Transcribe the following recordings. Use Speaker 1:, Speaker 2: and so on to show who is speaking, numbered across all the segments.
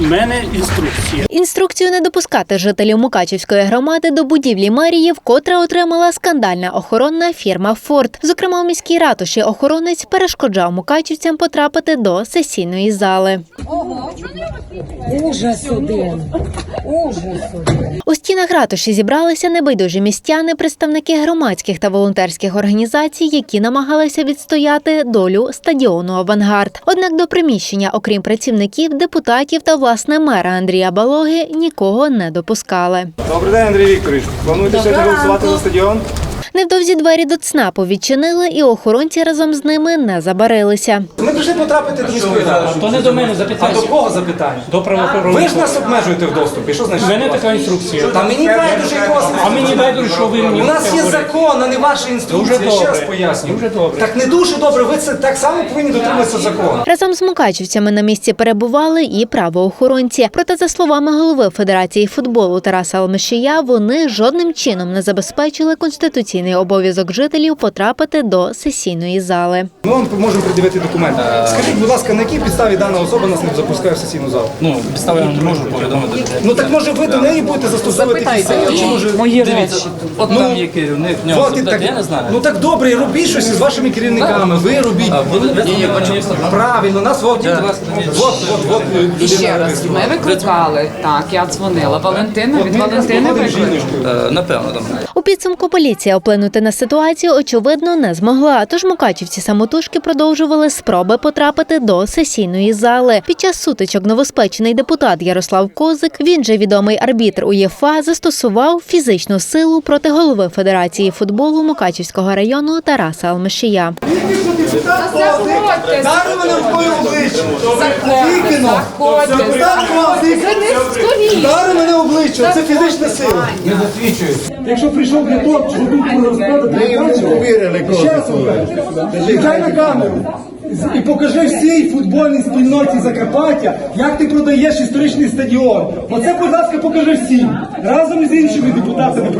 Speaker 1: Мене інструкція.
Speaker 2: Інструкцію не допускати жителів Мукачівської громади до будівлі мерії вкотре отримала скандальна охоронна фірма Форд. Зокрема, у міській ратуші охоронець перешкоджав мукачівцям потрапити до сесійної зали.
Speaker 3: Ужас один. Ужас один.
Speaker 2: У стінах ратуші зібралися небайдужі містяни, представники громадських та волонтерських організацій, які намагалися відстояти долю стадіону Авангард. Однак до приміщення, окрім працівників, депутатів та власне мера Андрія Балоги, нікого не допускали.
Speaker 4: Добрий день, Андрій Вікторович. Плануєте сьогодні голосувати за стадіон?
Speaker 2: Невдовзі двері до ЦНАПу відчинили, і охоронці разом з ними не забарилися.
Speaker 4: Ми прийшли потрапити до міської ради.
Speaker 1: То не до мене
Speaker 4: А
Speaker 1: запитання.
Speaker 4: до кого запитання?
Speaker 1: До
Speaker 4: Ви
Speaker 1: правоохоронних.
Speaker 4: ж нас обмежуєте в доступі. Що
Speaker 1: У
Speaker 4: значить?
Speaker 1: мене така інструкція.
Speaker 4: Та мені байдуже якого
Speaker 1: А мені байдуже, що ви мені
Speaker 4: У нас є закон, а не ваша інструкція.
Speaker 1: Дуже
Speaker 4: Ще раз
Speaker 1: добре.
Speaker 4: пояснюю.
Speaker 1: Дуже добре.
Speaker 4: Так не дуже добре. Ви це так само повинні дотримуватися закону.
Speaker 2: Разом з мукачівцями на місці перебували і правоохоронці. Проте, за словами голови Федерації футболу Тараса Алмешія, вони жодним чином не забезпечили конституційний обов'язок жителів потрапити до сесійної зали.
Speaker 4: Ми вам можемо придивити документи. Скажіть, будь ласка, на якій підставі дана особа нас не запускає в сесійну залу?
Speaker 5: Ну, підстави я не можу повідомити.
Speaker 4: Ну так може ви до неї будете застосовувати якісь чи може
Speaker 5: Мої речі. От там є керівник, в нього
Speaker 4: і
Speaker 5: запитати, я не знаю.
Speaker 4: ну так добре, робіть щось із вашими керівниками. Ви робіть.
Speaker 5: А, буде я бачу, є Інстаграм.
Speaker 4: Правильно, нас от, от, от, от,
Speaker 6: І
Speaker 4: людина
Speaker 6: раз, ми викликали. Так, я дзвонила. Валентина від Валентини викликали.
Speaker 5: Е, Напевно, там.
Speaker 2: У підсумку поліція вплинути на ситуацію очевидно не змогла. Тож мукачівці самотужки продовжували спроби потрапити до сесійної зали. Під час сутичок новоспечений депутат Ярослав Козик, він же відомий арбітр УЄФА, застосував фізичну силу проти голови Федерації футболу Мукачівського району Тараса Алмешія.
Speaker 4: Дай мене обличчя. Це фізична сила. Не засвідчують.
Speaker 7: Якщо прийшов для того, щоб тут вам кажу. На камеру. І покажи всій футбольній спільноті Закарпаття, як ти продаєш історичний стадіон. Оце, будь ласка, покажи всім. Разом з іншими депутатами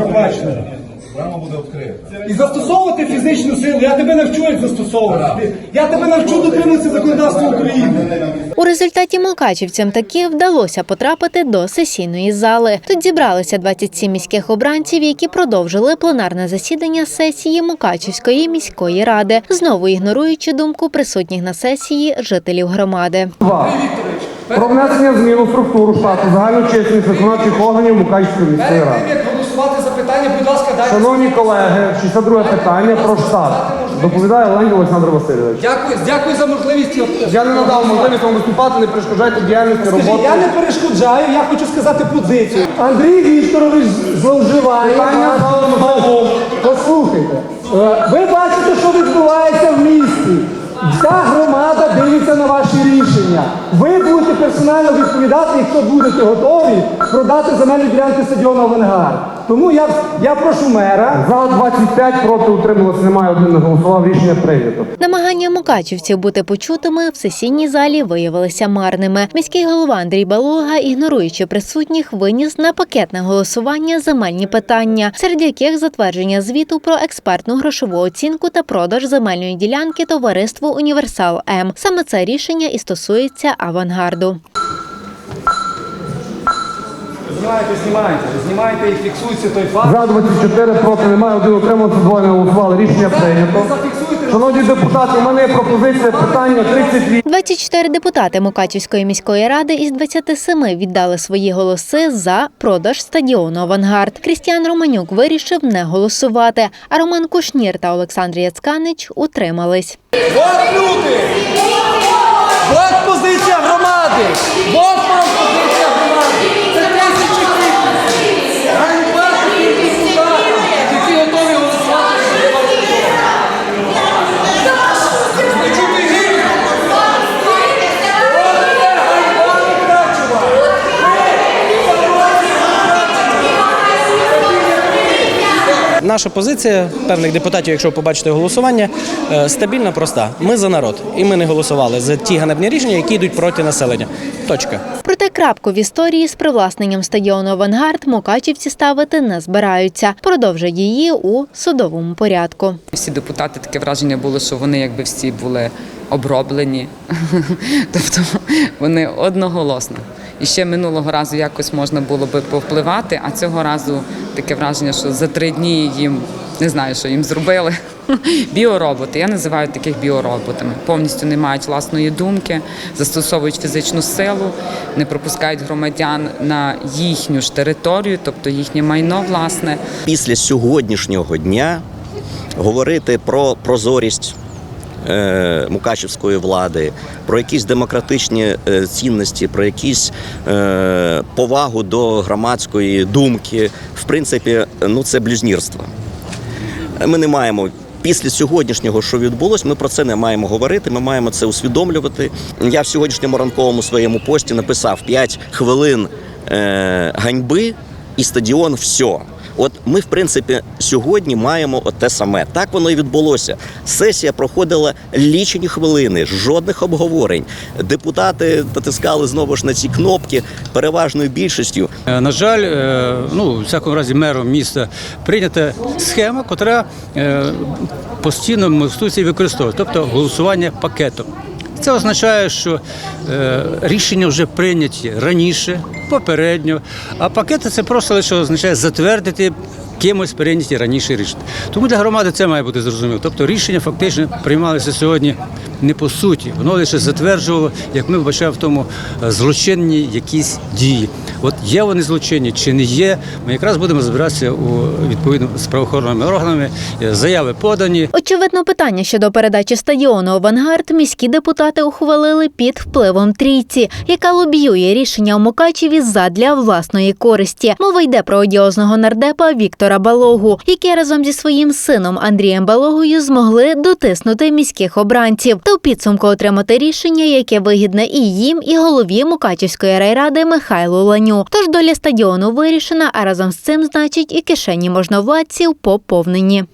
Speaker 7: пробаченими. І застосовувати фізичну силу. Я тебе навчу, як застосовувати. Я тебе навчу дотримуватися законодавства України.
Speaker 2: У результаті мукачівцям таки вдалося потрапити до сесійної зали. Тут зібралися 27 міських обранців, які продовжили пленарне засідання сесії Мукачівської міської ради, знову ігноруючи думку присутніх на сесії жителів громади.
Speaker 7: Про внесення змін у структуру штату загальну чесність виконавчих органів Мукачівської міської ради.
Speaker 4: Голосувати за питання, будь ласка, дайте.
Speaker 7: Шановні колеги, 62 питання про штат. Доповідає Леонід Олександр Васильович.
Speaker 4: Дякую, дякую за можливість.
Speaker 7: Я не надав можливість вам виступати, не перешкоджайте діяльності роботи.
Speaker 4: Я не перешкоджаю, я хочу сказати позицію.
Speaker 7: Андрій Вікторович зловживає. Питання знову. Послухайте. Е, Ви бачите, що відбувається в місті. Вся громада дивиться на ваші рішення. Ви будете персонально відповідати, якщо будете готові продати земельні ділянки стадіону Авангард. Тому я, я прошу мера. За 25 проти утрималося немає, один не голосував, рішення прийнято.
Speaker 2: Намагання мукачівців бути почутими в сесійній залі виявилися марними. Міський голова Андрій Балога, ігноруючи присутніх, виніс на пакетне голосування земельні питання, серед яких затвердження звіту про експертну грошову оцінку та продаж земельної ділянки товариству Універсал М. Саме це рішення і стосується авангарду.
Speaker 4: Знімайте, знімайте, знімайте і фіксуйте той факт.
Speaker 7: За 24 проти немає, один утримався, двоє не голосували. Рішення прийнято. Шановні депутати, у мене є пропозиція питання 38.
Speaker 2: 24 депутати Мукачівської міської ради із 27 віддали свої голоси за продаж стадіону Авангард. Крістіан Романюк вирішив не голосувати. А Роман Кушнір та Олександр Яцканич утримались.
Speaker 4: От люди! От позиція
Speaker 8: Наша позиція певних депутатів, якщо побачите голосування, е, стабільна, проста. Ми за народ, і ми не голосували за ті ганебні рішення, які йдуть проти населення. Точка.
Speaker 2: Проте крапку в історії з привласненням стадіону Авангард мукачівці ставити не збираються. Продовжать її у судовому порядку.
Speaker 6: Всі депутати таке враження було, що вони якби всі були оброблені. Тобто вони одноголосно. І ще минулого разу якось можна було би повпливати, а цього разу таке враження, що за три дні їм не знаю, що їм зробили. Біороботи. Я називаю таких біороботами. Повністю не мають власної думки, застосовують фізичну силу, не пропускають громадян на їхню ж територію, тобто їхнє майно власне.
Speaker 9: після сьогоднішнього дня говорити про прозорість мукачівської влади, про якісь демократичні е, цінності, про якісь е, повагу до громадської думки, в принципі, ну це блюзнірство. Ми не маємо. Після сьогоднішнього, що відбулось, ми про це не маємо говорити. Ми маємо це усвідомлювати. Я в сьогоднішньому ранковому своєму пості написав 5 хвилин е, ганьби і стадіон все. От ми, в принципі, сьогодні маємо те саме. Так воно і відбулося. Сесія проходила лічені хвилини, жодних обговорень. Депутати натискали знову ж на ці кнопки переважною більшістю.
Speaker 10: Е, На жаль, е, ну, в всякому разі, мером міста прийнята схема, котра е, постійно мостується і тобто голосування пакетом. Це означає, що е, рішення вже прийняті раніше, попередньо, а пакети це просто лише означає затвердити кимось прийняті раніше рішення. Тому для громади це має бути зрозуміло. Тобто рішення фактично приймалися сьогодні не по суті, воно лише затверджувало, як ми вбачаємо в тому е, злочинні якісь дії. От є вони злочинні чи не є, ми якраз будемо збиратися у відповідно з правоохоронними органами. Е, Заяви подані.
Speaker 2: Очевидно, питання щодо передачі стадіону «Авангард» міські депутати ухвалили під впливом трійці, яка лобіює рішення у Мукачеві задля власної користі. Мова йде про одіозного нардепа Віктора Балогу, який разом зі своїм сином Андрієм Балогою змогли дотиснути міських обранців та у підсумку отримати рішення, яке вигідне і їм, і голові Мукачівської райради Михайлу Ланю. Тож доля стадіону вирішена, а разом з цим, значить, і кишені можновладців поповнені.